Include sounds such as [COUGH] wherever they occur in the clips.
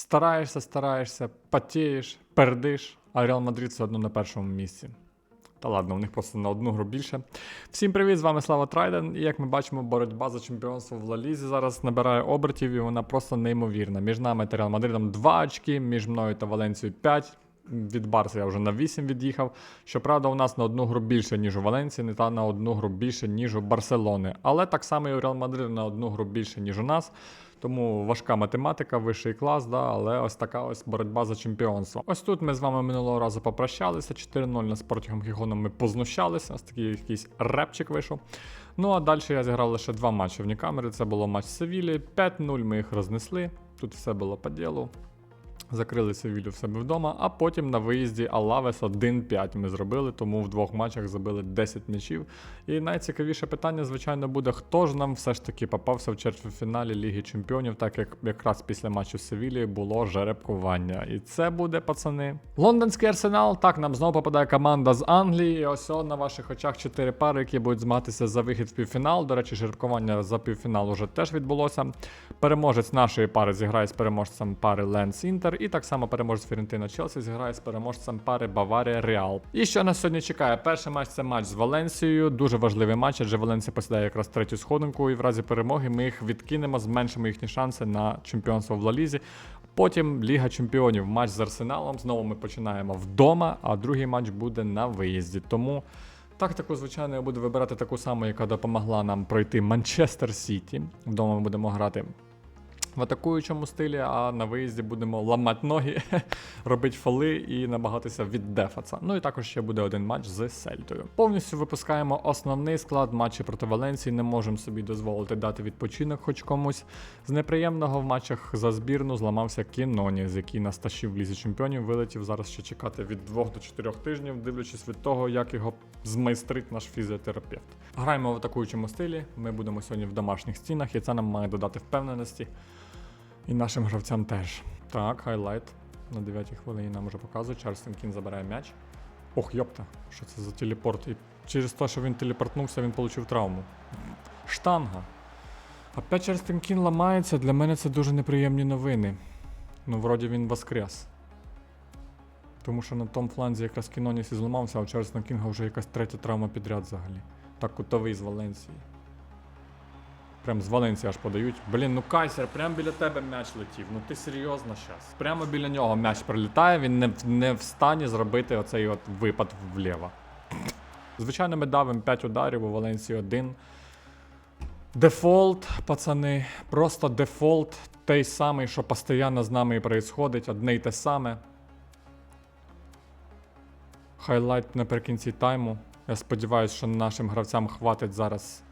Стараєшся, стараєшся, потієш, пердиш, а Реал Мадрид все одно на першому місці. Та ладно, у них просто на одну гру більше. Всім привіт, з вами Слава Трайден. І як ми бачимо, боротьба за чемпіонство в Лалізі зараз набирає обертів, і вона просто неймовірна. Між нами та Реал Мадридом 2 очки, між мною та Валенцією 5. Від Барса я вже на 8 від'їхав. Щоправда, у нас на одну гру більше, ніж у Валенції, та на одну гру більше, ніж у Барселони. Але так само і у Реал Мадрида на одну гру більше, ніж у нас. Тому важка математика, вищий клас, да, але ось така ось боротьба за чемпіонство. Ось тут ми з вами минулого разу попрощалися. 4-0 на протягом Хігоном ми познущалися. Ось такий якийсь репчик вийшов. Ну а далі я зіграв лише два матчі в Нікамері. Це було матч Севілі. 5-0 ми їх рознесли. Тут все було по ділу. Закрили Севілю в себе вдома, а потім на виїзді Алавес 1-5 ми зробили, тому в двох матчах забили 10 м'ячів. І найцікавіше питання, звичайно, буде, хто ж нам все ж таки попався в чвертьфіналі Ліги Чемпіонів, так як якраз після матчу з Севілією було жеребкування. І це буде, пацани. Лондонський арсенал. Так, нам знову попадає команда з Англії. І ось на ваших очах чотири пари, які будуть змагатися за вихід в півфінал. До речі, жеребкування за півфінал уже теж відбулося. Переможець нашої пари зіграє з переможцем пари Ленс Інтер. І так само переможець Фірентина Челсі зіграє з переможцем пари Баварія Реал. І що нас сьогодні чекає? Перший матч це матч з Валенсією. Дуже важливий матч, адже Валенсія посідає якраз третю сходинку, і в разі перемоги ми їх відкинемо, зменшимо їхні шанси на чемпіонство в Лалізі. Потім Ліга Чемпіонів, матч з Арсеналом. Знову ми починаємо вдома, а другий матч буде на виїзді. Тому тактику, звичайно, я буду вибирати таку саму, яка допомогла нам пройти Манчестер Сіті. Вдома ми будемо грати в атакуючому стилі, а на виїзді будемо ламати ноги, [LAUGHS] робити фоли і намагатися віддефатися. Ну і також ще буде один матч з Сельтою. Повністю випускаємо основний склад матчі проти Валенції. Не можемо собі дозволити дати відпочинок хоч комусь. З неприємного в матчах за збірну зламався Кіноні, з який нас тащив в лізі чемпіонів. Вилетів зараз ще чекати від 2 до 4 тижнів, дивлячись від того, як його змайстрить наш фізіотерапевт. Граємо в атакуючому стилі. Ми будемо сьогодні в домашніх стінах, і це нам має додати впевненості. І нашим гравцям теж. Так, хайлайт. На 9 хвилині нам уже показує. Чарльстон Кін забирає м'яч. Ох, йопта, що це за телепорт? І через те, що він телепортнувся, він отримав травму. Штанга. Опять Чарльстон Кін ламається, для мене це дуже неприємні новини. Ну, вроді він воскрес. Тому що на тому фланзі якраз Кіноніс і зламався, а у Чарльстона Кінга вже якась третя травма підряд взагалі. Так, кутовий з Валенції. Прям з Валенції аж подають. Блін, ну Кайсер, прямо біля тебе м'яч летів. Ну ти серйозно щас. Прямо біля нього м'яч прилітає, він не, не в стані зробити оцей от випад вліво. Звичайно, ми давимо 5 ударів у Валенції 1. Дефолт, пацани, просто дефолт, той самий, що постійно з нами і происходить, одне й те саме. Хайлайт наприкінці тайму. Я сподіваюся, що нашим гравцям хватить зараз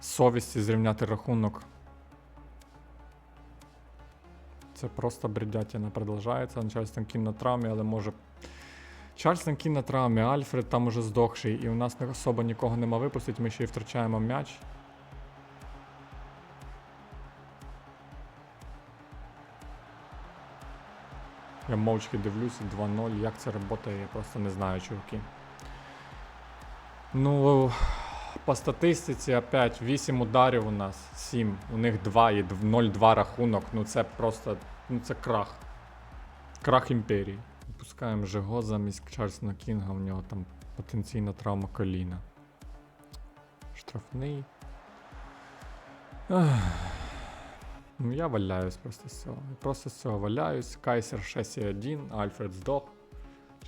совісті зрівняти рахунок. Це просто бредятина продовжається. Чарльстон Кін на травмі, але може. Чарльстон Кін на травмі, Альфред там уже здохший, і у нас особо нікого нема випустити, ми ще й втрачаємо м'яч. Я мовчки дивлюся, 2-0. Як це працює, я просто не знаю, чуваки. Ну, по статистиці опять 8 ударів у нас, 7. У них 2 і 0-2 рахунок. Ну це просто. Ну це крах. Крах імперії. Випускаємо Жего замість Чарльсона Кінга, у нього там потенційна травма коліна. Штрафний. Ах. Ну, я валяюсь просто з цього. Просто з цього валяюсь. Кайсер 6-1, Альфред здох.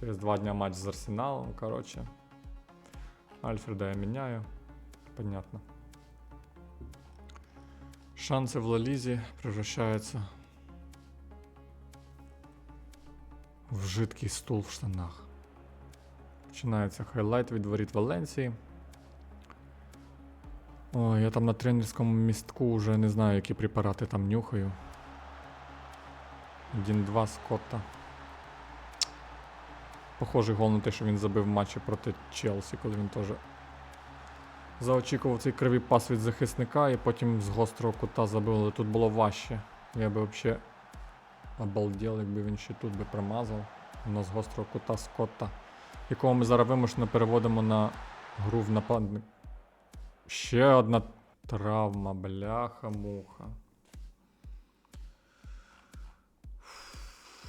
Через два дня матч з Арсеналом. Коротше. Альфреда я міняю. Понятно. Шанси в Лалізі превращаються в жидкий стул в штанах. Починається хайлайт від воріт Валенції. Ой, я там на тренерському містку вже не знаю, які препарати там нюхаю. 1-2 Скотта. Похожий гол на те, що він забив матчі проти Челсі, коли він теж заочікував цей кривий пас від захисника і потім з гострого кута забив, але тут було важче. Я би взагалі обалдел, якби він ще тут би промазав. Воно з гострого кута Скотта, якого ми зараз вимушено переводимо на гру в нападник. Ще одна травма, бляха-муха.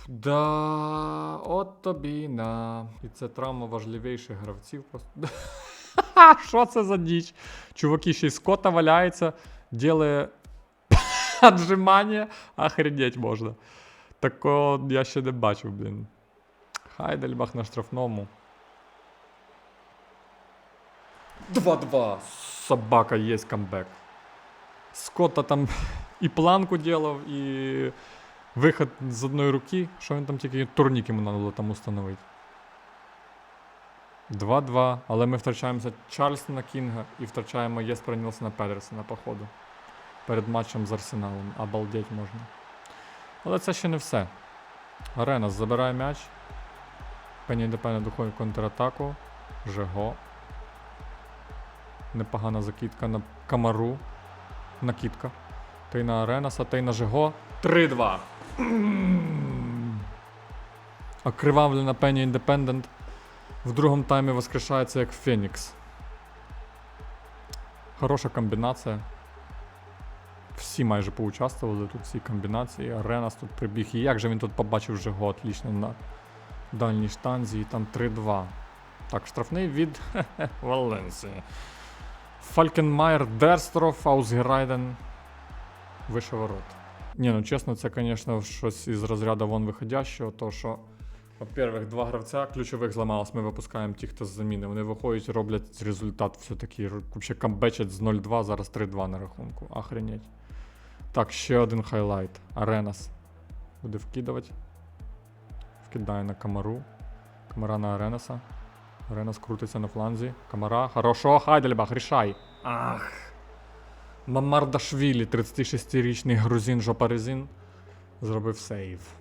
Да, от тобі на. І це травма важливіших гравців. Просто. [LAUGHS] [LAUGHS] Ха, Що це за діч? Чуваки ще й скота валяється, ділає [LAUGHS] отжимання, охренеть можна. Такого я ще не бачив, блін. Хайдельбах на штрафному. 2-2. Собака є камбек. Скотта там [LAUGHS] і планку ділав, і виход з одної руки. Що він там тільки турнік йому треба було там установити. 2-2, але ми втрачаємося Чарльстона Кінга і втрачаємо Єспера Нілсона Педерсона, походу. Перед матчем з Арсеналом. Обалдеть можна. Але це ще не все. Аренас забирає м'яч. Пені Депене доходить контратаку. Жего. Непогана закидка на Камару. Накидка. Та й на Аренаса, на Жего. 3-2. [CLEARS THROAT] Окривавлена Пені Індепендент в другому таймі воскрешається як Фенікс. Хороша комбінація. Всі майже поучаствували тут в цій комбінації. Аренас тут прибіг. І як же він тут побачив Жего отлично на дальній штанзі. І там 3-2. Так, штрафний від [LAUGHS] Валенсії. Фалькенмайер, Дерстров, Аусгерайден. Вище ворот. Ні, ну чесно, це, звісно, щось із розряду вон виходящого, то що. Во-первых, два гравця ключових зламалось, ми випускаємо ті, хто з заміни. Вони виходять, роблять результат все-таки. Вообще камбечать з 0-2, зараз 3-2 на рахунку. Охренеть. Так, ще один хайлайт. Аренас. Буде вкидувати. Вкидає на камару. Камара на Аренаса. Аренас крутиться на фланзі. Камара. Хорошо, Хайдельбах, рішай. Ах. Мамардашвілі, 36-річний грузин жопарезин, зробив сейв.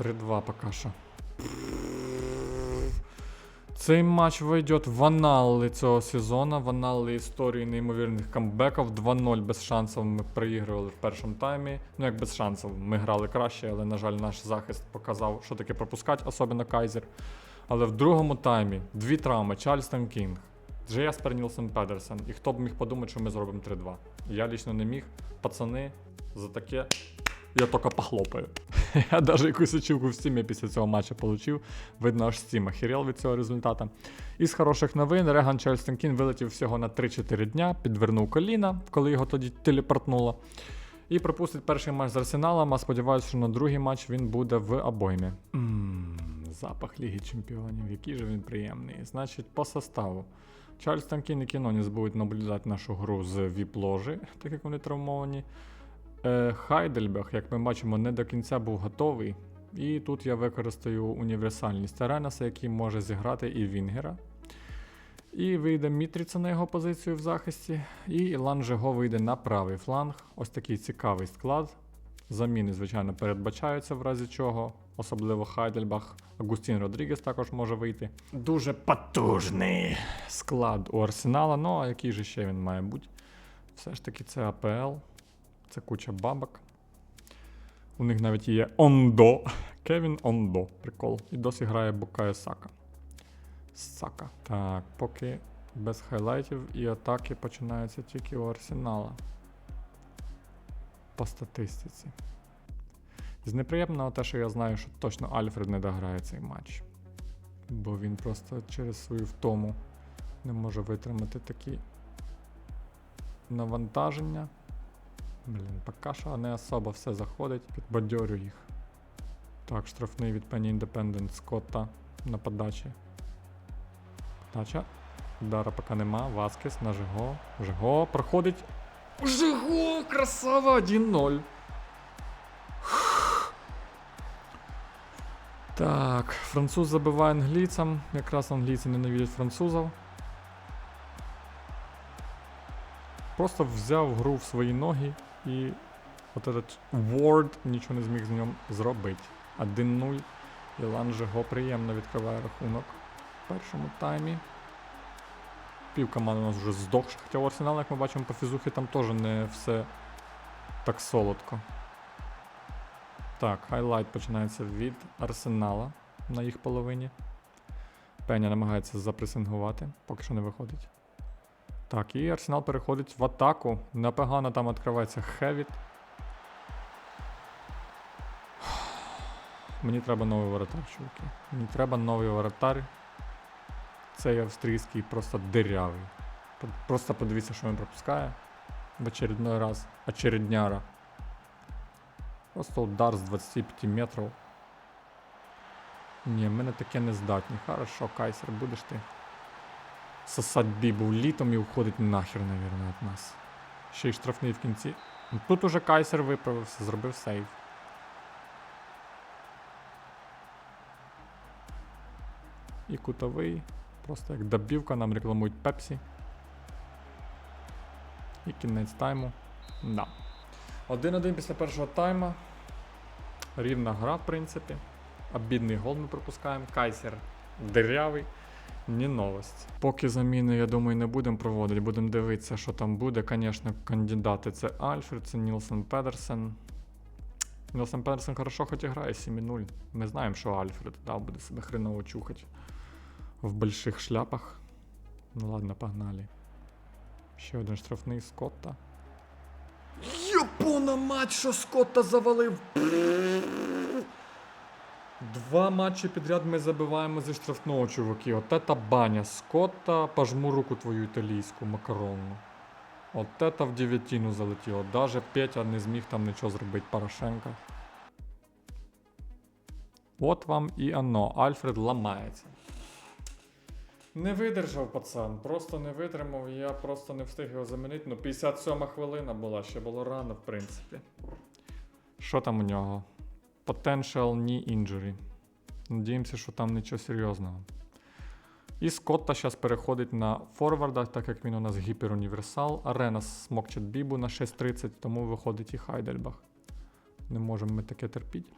Три-два поки що. Цей матч войдет в анали цього сезону, в анали історії неймовірних камбеків. 2-0 без шансів ми проігрували в першому таймі. Ну як без шансів, ми грали краще, але, на жаль, наш захист показав, що таке пропускати, особливо Кайзер. Але в другому таймі дві травми: Чарльстон Кінг, Джеяспер Нілсен Педерсен. І хто б міг подумати, що ми зробимо 3-2. Я лічно не міг. Пацани, за таке я тільки похлопаю. [LAUGHS] Я навіть якусь очівку в стімі після цього матчу отримав. Видно, аж стім охерел від цього результату. Із хороших новин Реган Чарльстон Кін вилетів всього на 3-4 дня, підвернув коліна, коли його тоді телепортнуло. І пропустить перший матч з Арсеналом, а сподіваюся, що на другий матч він буде в обоймі. Запах Ліги Чемпіонів, який же він приємний. Значить, по составу. Чарльстон Кін і Кіноніс будуть наблюдати нашу гру з віп-ложі, так як вони травмовані. Е, Хайдельберг, як ми бачимо, не до кінця був готовий. І тут я використаю універсальність Аренаса, який може зіграти і Вінгера. І вийде Мітріца на його позицію в захисті. І Ілан Жего вийде на правий фланг. Ось такий цікавий склад. Заміни, звичайно, передбачаються в разі чого. Особливо Хайдельбах. Агустін Родрігес також може вийти. Дуже потужний склад у Арсенала. Ну, а який же ще він має бути? Все ж таки, це АПЛ. Це куча бабок. У них навіть є Ондо. [LAUGHS] Кевін Ондо. Прикол. І досі грає Букає Сака. Сака. Так, поки без хайлайтів і атаки починаються тільки у Арсенала. По статистиці. З неприємного те, що я знаю, що точно Альфред не дограє цей матч. Бо він просто через свою втому не може витримати такі навантаження. Блін, поки що не особо все заходить, підбадьорю їх. Так, штрафний від Penny Independent Скотта на подачі. Подача. Удара поки нема. Васкес на Жиго. Жиго проходить. Жиго! Красава! 1-0. Так, француз забиває англійцям. Якраз англійці ненавидять французів. Просто взяв гру в свої ноги і от этот Ward нічого не зміг з ньому зробити. 1-0. Ілан Жего приємно відкриває рахунок в першому таймі. Пів команди у нас вже здохше, хоча у Арсенала, як ми бачимо, по фізухі там теж не все так солодко. Так, хайлайт починається від Арсенала на їх половині. Пеня намагається запресингувати, поки що не виходить. Так, і Арсенал переходить в атаку. Непогано там відкривається Хевіт. Мені треба новий воротар, чуваки. Мені треба новий воротар. Цей австрійський просто дирявий. Просто подивіться, що він пропускає в очередной раз. Очередняра. Просто удар з 25 метрів. Ні, ми на таке не здатні. Хорошо, Кайсер, будеш ти. Сосать бібу літом і уходить нахер, навірно, від нас. Ще й штрафний в кінці. Ну, Тут уже Кайсер виправився, зробив сейв. І кутовий. Просто як добівка нам рекламують Пепсі. І кінець тайму. Да. 1-1 після першого тайма. Рівна гра, в принципі. Обідний гол ми пропускаємо. Кайсер дирявий. Ні новость. Поки заміни, я думаю, не будемо проводити. Будемо дивитися, що там буде. Звісно, кандидати це Альфред, це Нілсен Педерсен. Нілсен Педерсен хорошо хоч і грає 7-0. Ми знаємо, що Альфред да, буде себе хреново чухати в больших шляпах. Ну ладно, погнали. Ще один штрафний Скотта. Япона мать, що Скотта завалив! Два матчі підряд ми забиваємо зі штрафного, чуваки. От ета баня. Скотта, пожму руку твою італійську макаронну. От ета в дев'ятину залетіло. Даже Петя не зміг там нічого зробити Порошенка. От вам і оно. Альфред ламається. Не видержав пацан, просто не витримав, я просто не встиг його замінити. Ну, 57 хвилина була, ще було рано, в принципі. Що там у нього? Potential knee injury. Надіємося, що там нічого серйозного. І Скотта зараз переходить на форварда, так як він у нас гіперуніверсал. Арена смокчет бібу на 6.30, тому виходить і Хайдельбах. Не можемо ми таке терпіти.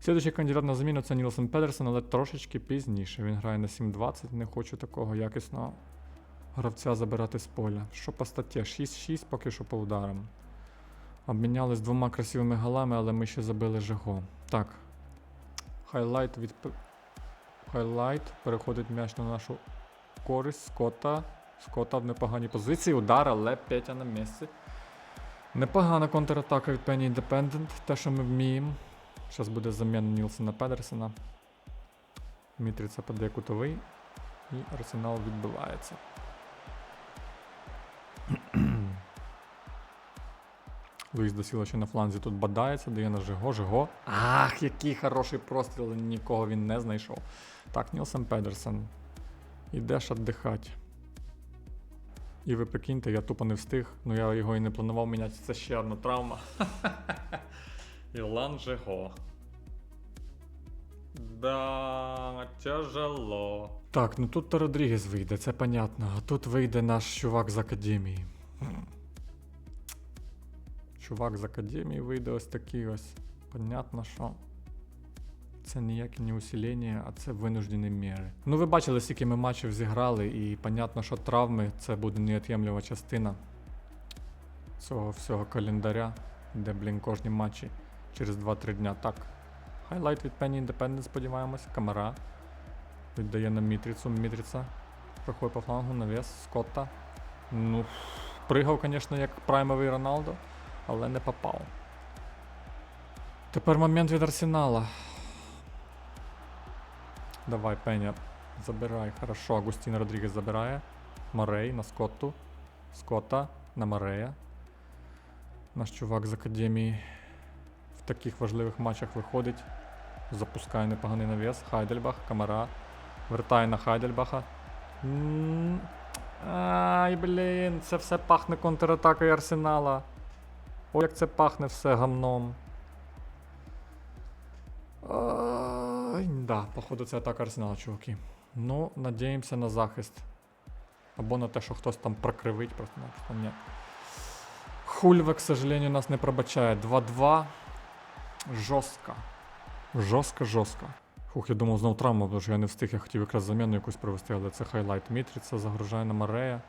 Слідуючий кандидат на заміну це Нілсен Педерсон, але трошечки пізніше. Він грає на 7.20, не хочу такого якісного гравця забирати з поля. Що по статті? 6-6 поки що по ударам. Обмінялись двома красивими голами, але ми ще забили Жего. Так. Хайлайт від. Хайлайт. Переходить м'яч на нашу користь. Скотта. Скотта в непоганій позиції. Удар, але Петя на місці. Непогана контратака від Penny Independent. Те, що ми вміємо. Зараз буде заміна Нілсона Педерсена. Мітриця подає кутовий. І арсенал відбивається. Луїс Досіла ще на фланзі тут бадається, дає на Жиго, Жиго. Ах, який хороший простріл, нікого він не знайшов. Так, Нілсен Педерсен. Ідеш віддихати. І ви прикиньте, я тупо не встиг. Ну я його і не планував міняти. Це ще одна травма. [LAUGHS] Ілан Жиго. Да, тяжело. Так, ну тут то Родрігес вийде, це понятно. А тут вийде наш чувак з академії. Чувак з академії вийде ось такий ось. Понятно, що це ніяке не усилення, а це винуждені міри. Ну, ви бачили, скільки ми матчів зіграли, і понятно, що травми це буде неот'ємлива частина цього всього календаря, де, блін, кожні матчі через 2-3 дня. Так. Хайлайт від Penny Independent, сподіваємося. Камера. Віддає на Мітрицю. Мітриця. Проходить по флангу, навес, Скотта. Ну, пригав, звісно, як праймовий Роналдо, але не попав. Тепер момент від Арсенала. Давай, Пеня, забирай. Хорошо, Агустін Родрігес забирає. Морей на Скотту. Скотта на Морея. Наш чувак з академії в таких важливих матчах виходить. Запускає непоганий навіс. Хайдельбах, камера. Вертає на Хайдельбаха. Ай, блін, це все пахне контратакою Арсенала. О, як це пахне все гамном. Да, походу це атака Арсенала, чуваки. Ну, надіємося на захист. Або на те, що хтось там прокривить, просто напросто ні. Хульва, к сожалению, нас не пробачає. 2-2. Жорстко. Жорстко, жорстко. Фух, я думав знов травма, тому що я не встиг, я хотів якраз заміну якусь провести, але це хайлайт. Мітриця загружає на Морея.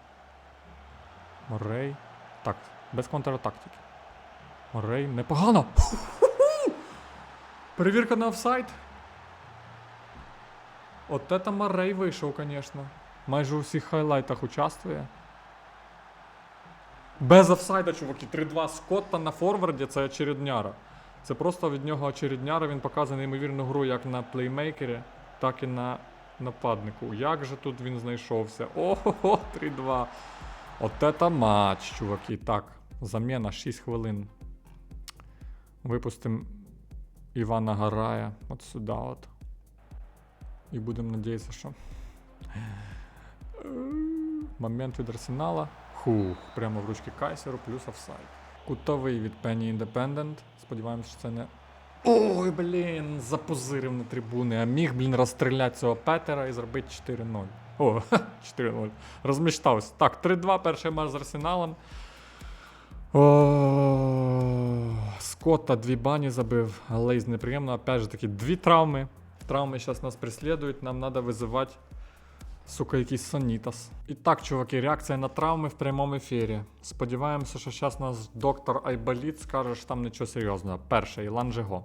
Морей. Так, без контратактики. Морей, непогано! Перевірка на офсайд. От это Морей вийшов, звісно. Майже у всіх хайлайтах участвує. Без офсайда, чуваки. 3-2 Скотта на форварді це очередняра. Це просто від нього очередняра. Він показує неймовірну гру як на плеймейкері, так і на нападнику. Як же тут він знайшовся? Ого, 3-2. От это матч, чуваки. Так, заміна 6 хвилин. Випустимо Івана Гарая от сюди от. І будемо надіятися, що. Момент від арсенала. Хух, прямо в ручки Кайсеру, плюс офсайд. Кутовий від Penny Independent. Сподіваємось, що це не. Ой, блін, запозирив на трибуни. А міг, блін, розстріляти цього Петера і зробити 4-0. О, [LAUGHS] 4-0. Розміщався. Так, 3-2, перший матч з Арсеналом. О, Скотта дві бані забив, Лейз неприємно. Опять же таки, дві травми. Травми зараз нас преслідують, нам треба визивати, сука, якийсь Санітас. І так, чуваки, реакція на травми в прямому ефірі. Сподіваємося, що зараз нас доктор Айболіт скаже, що там нічого серйозного. Перший, Ланжего.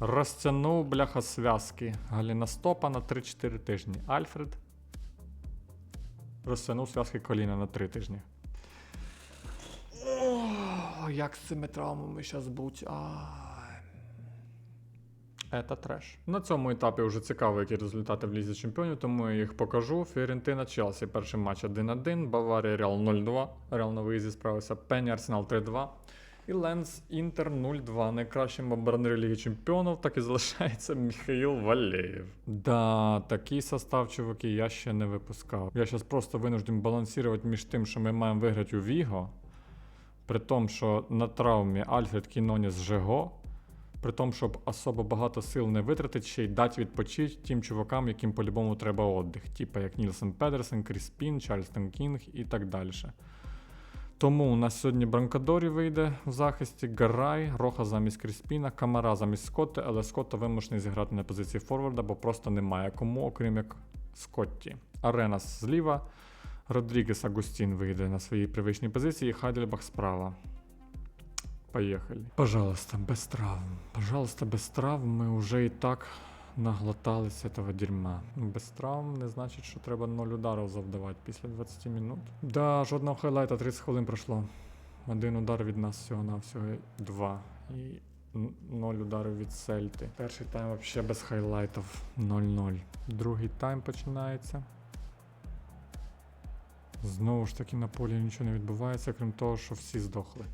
Розтягнув, бляха, зв'язки Галіностопа на 3-4 тижні. Альфред. Розтягнув зв'язки коліна на 3 тижні. О, як з цими травмами зараз будь. Это треш. На цьому етапі вже цікаво, які результати в Лізі Чемпіонів, тому я їх покажу. Фіорентина Челсі. Перший матч 1-1, Баварія Реал 0-2. Реал на виїзді справився. Пенні Арсенал 3-2. І Ленс Інтер 0-2. Найкращим оборонером Ліги Чемпіонів так і залишається Михаїл Валєєв. Да, такий состав, чуваки, я ще не випускав. Я зараз просто винужден балансувати між тим, що ми маємо виграти у Віго. При тому, що на травмі Альфред Кіноніс Жего. При тому, щоб особо багато сил не витратити, ще й дати відпочити тим чувакам, яким по-любому треба отдих, типа як Нілсен Педерсен, Кріспін, Чарльстон Кінг і так далі. Тому у нас сьогодні Бранкадорі вийде в захисті, Гарай, Роха замість Кріспіна, Камара замість Скотта, але Скотта вимушений зіграти на позиції форварда, бо просто немає кому, окрім як Скотті. Аренас зліва, Родрігес Агустін вийде на своїй привичній позиції, і Хайдельбах справа. Поехали. Пожалуйста, без травм. Пожалуйста, без травм. Ми вже і так наглотались этого дерьма. Без травм не значить, що треба 0 ударів завдавати після 20 минут. Да, жодного хайлайта 30 хвилин пройшло. Один удар від нас всього на всього два. І 0 ударів від Сельти. Перший тайм взагалі без хайлайтів 0-0. Другий тайм починається. Знову ж таки на полі нічого не відбувається, крім того, що всі здохли.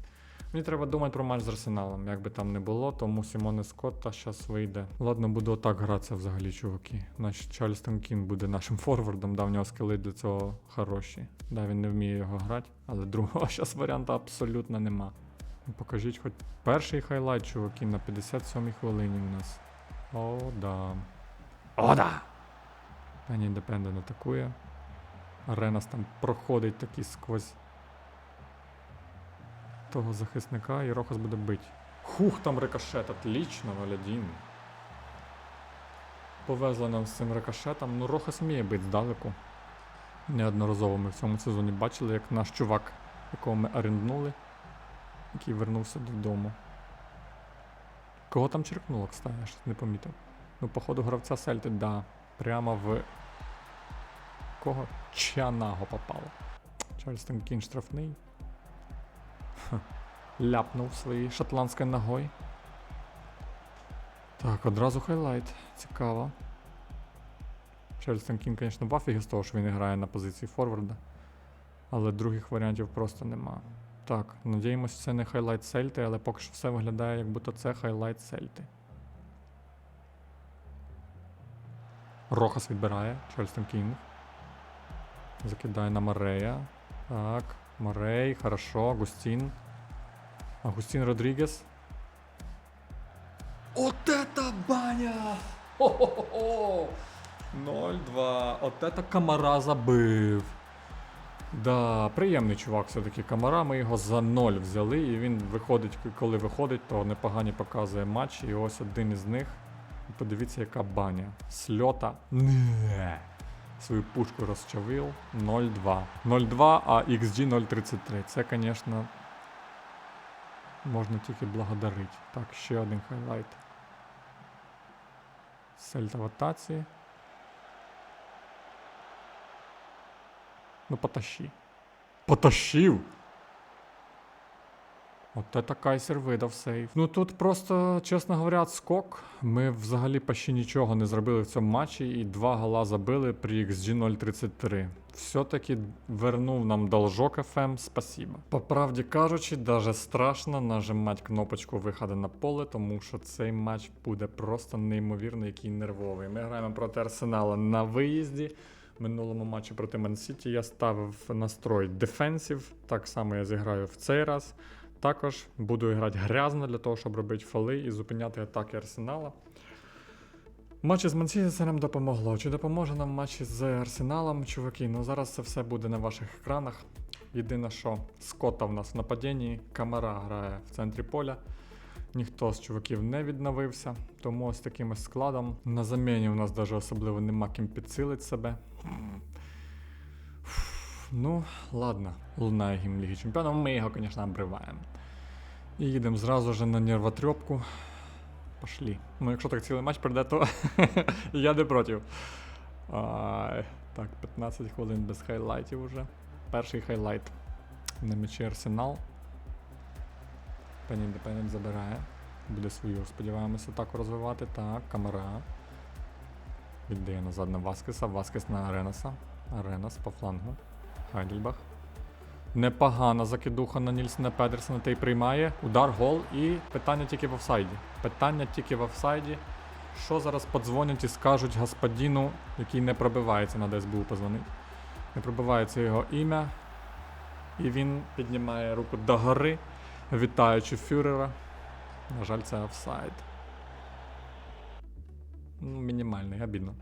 Мені треба думати про матч з Арсеналом, як би там не було, тому Сімоне Скотта зараз вийде. Ладно, буду отак гратися взагалі, чуваки. Значить, Чарльстон Кін буде нашим [LAUGHS] форвардом, да, в нього скили для цього хороші. Да, він не вміє його грати, але другого [LAUGHS] зараз варіанту абсолютно нема. Ну, Покажіть хоч перший хайлайт, чуваки, на 57-й хвилині у нас. О, да. О, да! Пені Індепендент атакує. Ренас там проходить такий сквозь того захисника, і Рохас буде бить. Хух, там рикошет, отлично, Валядін. Повезло нам з цим рикошетом. Ну, Рохас вміє бити здалеку. Неодноразово ми в цьому сезоні бачили, як наш чувак, якого ми оренднули, який вернувся додому. Кого там черкнуло, кстати, я щось не помітив. Ну, походу, гравця Сельти, да. Прямо в. Кого? Чанаго попало. Чарльстон Кін штрафний. Ха. Ляпнув своєю шотландською ногою. Так, одразу хайлайт. Цікаво. Чарльстон Кін, звісно, в афігі з того, що він грає на позиції форварда. Але других варіантів просто нема. Так, надіємося, це не хайлайт Сельти, але поки що все виглядає, як будто це хайлайт Сельти. Рохас відбирає. Чарльстон Кінг. Закидає на Морея. Так. Морей, хорошо, Агустін. Агустін Родрігес. От это баня! Хо-хо-хо! 0-2. От это Камара забив. Да, приємний чувак все-таки Камара. Ми його за 0 взяли, і він виходить, коли виходить, то непогані показує матч. І ось один із них. Подивіться, яка баня. Сльота. Не свою пушку розчавив 0-2. 0-2, а XG 0.33. Це, звісно, можна тільки благодарити. Так, ще один хайлайт. Сельта в. Ну, потащи. Потащив. От це Кайсер видав сейф. Ну тут просто, чесно говоря, скок. Ми взагалі почти нічого не зробили в цьому матчі і два гола забили при XG 0.33. Все-таки вернув нам должок FM, спасибо. По правді кажучи, даже страшно нажимати кнопочку виходу на поле, тому що цей матч буде просто неймовірно який нервовий. Ми граємо проти Арсенала на виїзді. Минулому матчі проти Мансіті я ставив настрой дефенсів. Так само я зіграю в цей раз. Також буду грати грязно для того, щоб робити фоли і зупиняти атаки Арсенала. Матчі з нам допомогло. Чи допоможе нам матчі з Арсеналом, чуваки? Ну зараз це все буде на ваших екранах. Єдине, що Скотта в нас в нападінні, Камара грає в центрі поля. Ніхто з чуваків не відновився, тому ось таким складом. На заміні у нас навіть особливо нема ким підсилити себе. Ну, ладно, лунає гімн Ліги Чемпіонів, ми його, звісно, обриваємо. І їдемо зразу ж на нервотрепку. Пошлі. Ну, якщо так цілий матч прийде, то [LAUGHS] я не проти. Так, 15 хвилин без хайлайтів уже. Перший хайлайт. На м'ячі Арсенал. Пені Індепендент забирає. Буде свою, сподіваємося, так розвивати. Так, камера. Віддає назад на Васкеса. Васкес на Аренаса. Аренас по флангу. Хайдельбах. Непогана закидуха на Нільсона Педерсона та й приймає. Удар, гол і питання тільки в офсайді. Питання тільки в офсайді. Що зараз подзвонять і скажуть господіну, який не пробивається, на СБУ позвонить. Не пробивається його ім'я. І він піднімає руку догори, вітаючи фюрера. На жаль, це офсайд. Ну, мінімальний, обідно.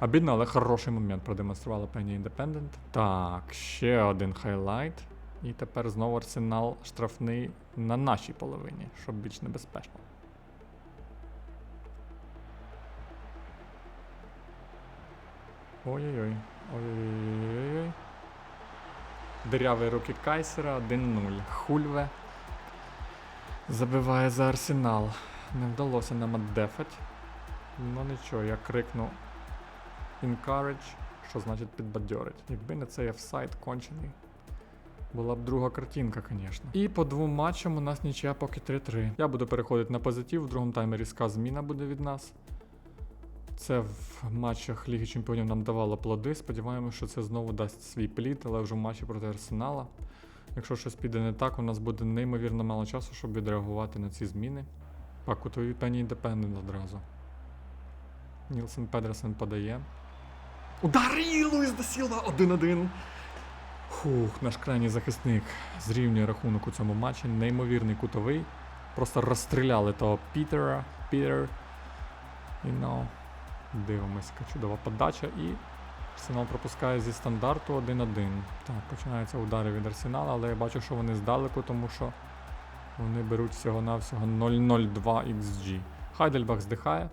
Обідно, але хороший момент продемонструвала Пенні Індепендент. Так, ще один хайлайт. І тепер знову арсенал штрафний на нашій половині, щоб більш небезпечно. Ой-ой-ой. Ой-ой-ой. Диряві руки Кайсера 1-0. Хульве. Забиває за арсенал. Не вдалося нам отдефать. Ну нічого, я крикну encourage, що значить підбадьорить. Якби не цей офсайд кончений. Була б друга картинка, звісно. І по двом матчам у нас нічия поки 3-3. Я буду переходити на позитив, в другому таймі різка зміна буде від нас. Це в матчах Ліги Чемпіонів нам давало плоди. Сподіваємося, що це знову дасть свій плід, але вже в матчі проти Арсенала. Якщо щось піде не так, у нас буде неймовірно мало часу, щоб відреагувати на ці зміни. По кутовій пені індепендент одразу. Нілсен Педерсен подає. Удар і Луїс да Сілва 1-1. Фух, наш крайній захисник зрівнює рахунок у цьому матчі. Неймовірний кутовий. Просто розстріляли того Пітера. Пітер. І ну, дивимось, яка чудова подача. І Арсенал пропускає зі стандарту 1-1. Так, починаються удари від Арсенала, але я бачу, що вони здалеку, тому що вони беруть всього-навсього 002 XG. Хайдельбах здихає.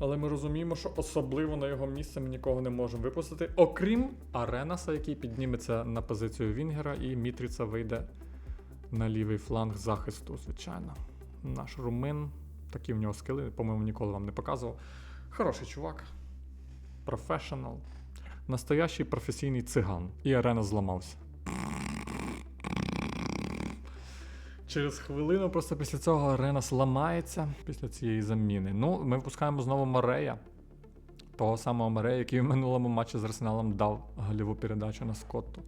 Але ми розуміємо, що особливо на його місце ми нікого не можемо випустити, окрім Аренаса, який підніметься на позицію Вінгера, і Мітріца вийде на лівий фланг захисту, звичайно. Наш румин, такі в нього скили, по-моєму, ніколи вам не показував. Хороший чувак. Професіонал. Настоящий професійний циган. І арена зламався. Через хвилину просто після цього арена ламається після цієї заміни. Ну, ми випускаємо знову Морея. Того самого Морея, який в минулому матчі з Арсеналом дав голіву передачу на Скотту.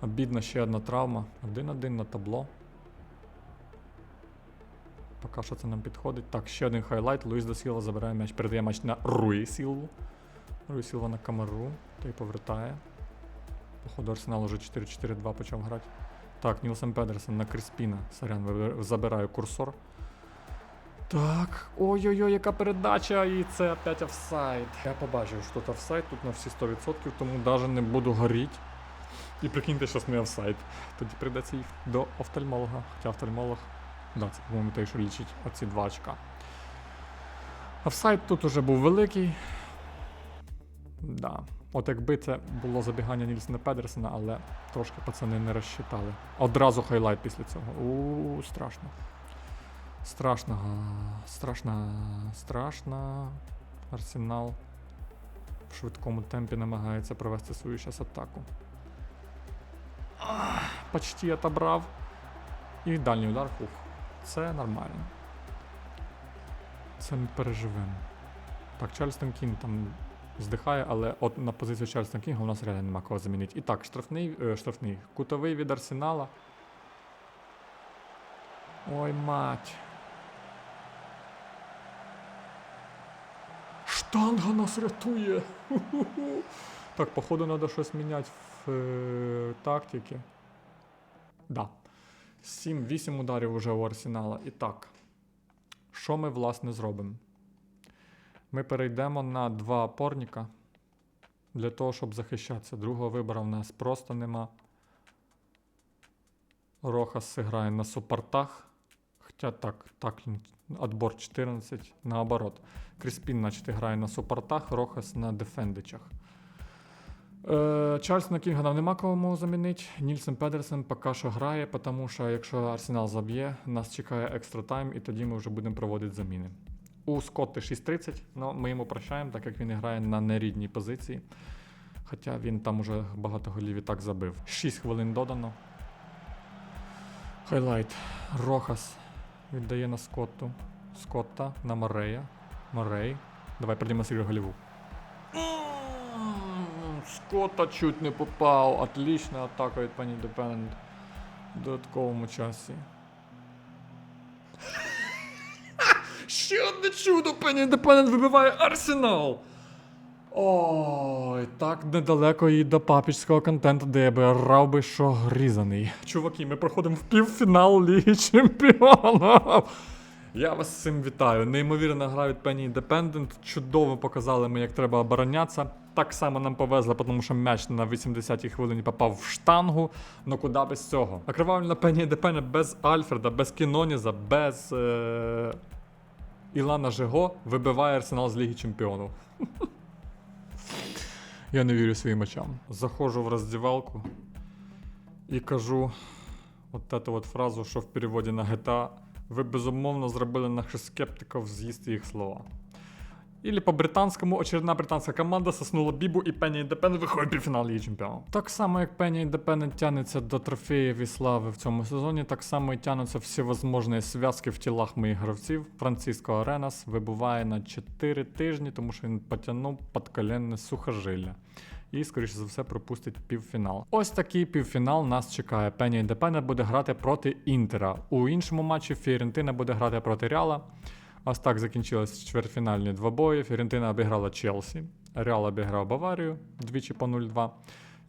Обідна ще одна травма. 1-1 на табло. Поки що це нам підходить. Так, ще один хайлайт. Луїс до Сілва забирає м'яч, передає м'яч на Руї Сілву. Руї Сілва на камеру. Той повертає. Походу Арсенал уже 4-4-2 почав грати. Так, Нілсен Педерсен на Криспіна. Сорян, забираю курсор. Так. Ой-ой-ой, яка передача! І це опять офсайд. Я побачив, що тут офсайд, тут на всі 100%, тому навіть не буду горіти. І прикиньте, що не офсайд. Тоді прийдеться їх до офтальмолога. Хоча офтальмолог. Да, це, по-моєму, той, що лічить оці два очка. Офсайд тут уже був великий. Да. От якби це було забігання Нільсона Педерсена, але трошки пацани не розчитали. Одразу хайлайт після цього. У страшно. Страшно. Страшно. Страшно. Арсенал в швидкому темпі намагається провести свою щас атаку. почти отобрав. І дальній удар. Ух, це нормально. Це ми переживемо. Так, Чарльстон Кінг там здихає, але от на позицію Чарльстон Кінга у нас реально нема кого замінити. І так, штрафний, е, штрафний. Кутовий від Арсенала. Ой, мать. Штанга нас рятує. Ху-ху-ху. Так, походу, треба щось міняти в е, тактиці. Да. 7-8 ударів уже у Арсенала. І так. Що ми, власне, зробимо? Ми перейдемо на два опорника для того, щоб захищатися. Другого вибору в нас просто нема. Рохас грає на супортах. Хоча так, так, отбор 14, наоборот. Кріспін, значить, грає на супортах, Рохас на дефендичах. Е, Чарльзна Кінга нам нема кого замінити. Нільсен Педерсен поки що грає, тому що якщо Арсенал заб'є, нас чекає екстра тайм, і тоді ми вже будемо проводити заміни. У Скотти 6.30, але ми йому прощаємо, так як він грає на нерідній позиції. Хоча він там уже багато голів і так забив. 6 хвилин додано. Хайлайт. Рохас віддає на Скотту. Скотта на Морея. Морей. Давай прийдемо Сергію голіву. Скотта чуть не попав. Отлічна атака від пані Депендент. В додатковому часі. Ще одне чудо, пані Депендент вибиває Арсенал. Ой, так недалеко і до папічського контенту, де я би рав би, що грізаний. Чуваки, ми проходимо в півфінал Ліги Чемпіонів. Я вас цим вітаю. Неймовірна гра від Penny Independent. Чудово показали ми, як треба оборонятися. Так само нам повезло, тому що м'яч на 80-й хвилині попав в штангу. Ну куди без цього? Окривавлена Penny Independent без Альфреда, без Кіноніза, без е- Ілана Жего вибиває арсенал з Ліги Чемпіонів. [LAUGHS] Я не вірю своїм очам. Заходжу в роздівалку і кажу от эту от фразу, що в переводі на GTA ви безумовно зробили наших скептиків з'їсти їх слова. Ілі по-британському очередна британська команда соснула Бібу і Penny Independent виходить півфінал Ліги Чемпіонів. Так само, як Penny Independent тягнеться до трофеїв і слави в цьому сезоні, так само і тягнуться всі возможні зв'язки в тілах моїх гравців. Франциско Аренас вибуває на 4 тижні, тому що він потягнув подколенне сухожилля. І, скоріше за все, пропустить півфінал. Ось такий півфінал нас чекає. Пені Індепендент буде грати проти Інтера. У іншому матчі Фіорентина буде грати проти Реала. Ось так закінчились чвертьфінальні двобої. Фіорентина обіграла Челсі. Реал обіграв Баварію двічі по 0-2.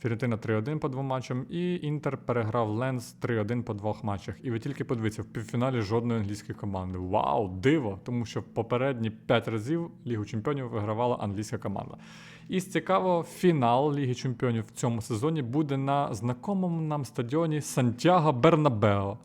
Фіорентина 3-1 по двом матчам, і Інтер переграв Ленс 3-1 по двох матчах. І ви тільки подивіться, в півфіналі жодної англійської команди. Вау, диво! Тому що в попередні 5 разів Лігу Чемпіонів вигравала англійська команда. І з цікавого, фінал Ліги Чемпіонів в цьому сезоні буде на знакомому нам стадіоні Сантьяго Бернабео.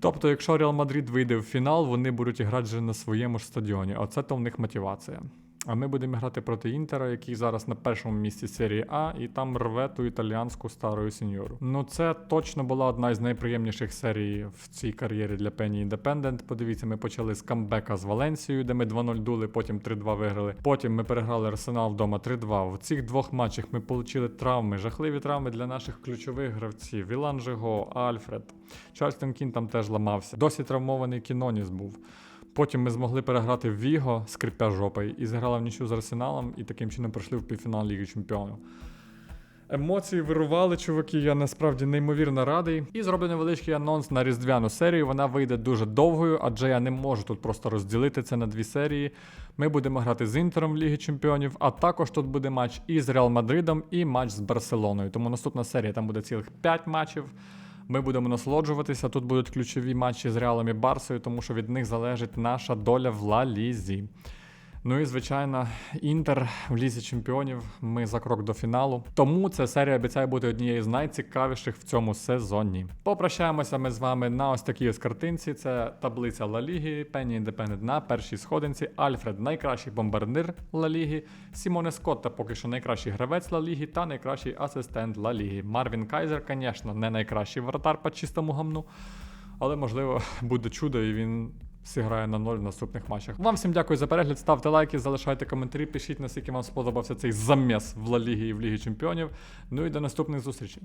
Тобто, якщо Реал Мадрид вийде в фінал, вони будуть грати вже на своєму ж стадіоні. Оце то в них мотивація. А ми будемо грати проти Інтера, який зараз на першому місці серії А, і там рве ту італіанську старою сеньору. Ну, це точно була одна із найприємніших серій в цій кар'єрі для Penny Independent. Подивіться, ми почали з камбека з Валенсією, де ми 2-0 дули, потім 3-2 виграли. Потім ми переграли Арсенал вдома 3-2. В цих двох матчах ми отримали травми, жахливі травми для наших ключових гравців. Ілан Жего, Альфред. Чарльстон Кін там теж ламався. Досі травмований Кіноніс був. Потім ми змогли переграти Віго, скрипя жопою, і зіграли в нічю з Арсеналом, і таким чином пройшли в півфінал Ліги Чемпіонів. Емоції вирували, чуваки, я насправді неймовірно радий. І зроблю невеличкий анонс на різдвяну серію. Вона вийде дуже довгою, адже я не можу тут просто розділити це на дві серії. Ми будемо грати з Інтером в Лігі Чемпіонів, а також тут буде матч і з Реал Мадридом, і матч з Барселоною. Тому наступна серія там буде цілих 5 матчів. Ми будемо насолоджуватися. Тут будуть ключові матчі з Реалом і Барсою, тому що від них залежить наша доля в Ла Лізі. Ну і звичайно, Інтер в лізі чемпіонів. Ми за крок до фіналу. Тому ця серія обіцяє бути однією з найцікавіших в цьому сезоні. Попрощаємося ми з вами на ось такій ось картинці. Це таблиця Ла Ліги, Пенні Індепендент на першій сходинці. Альфред найкращий бомбардир Ла Ліги. Сімоне Скотта поки що найкращий гравець Ла Ліги та найкращий асистент Ла Ліги. Марвін Кайзер, звісно, не найкращий воротар по чистому гамну. Але можливо буде чудо, і він зіграє на ноль в наступних матчах. Вам всім дякую за перегляд. Ставте лайки, залишайте коментарі, пишіть, наскільки вам сподобався цей заміс в Ла Лігі і в Лігі Чемпіонів. Ну і до наступних зустрічей.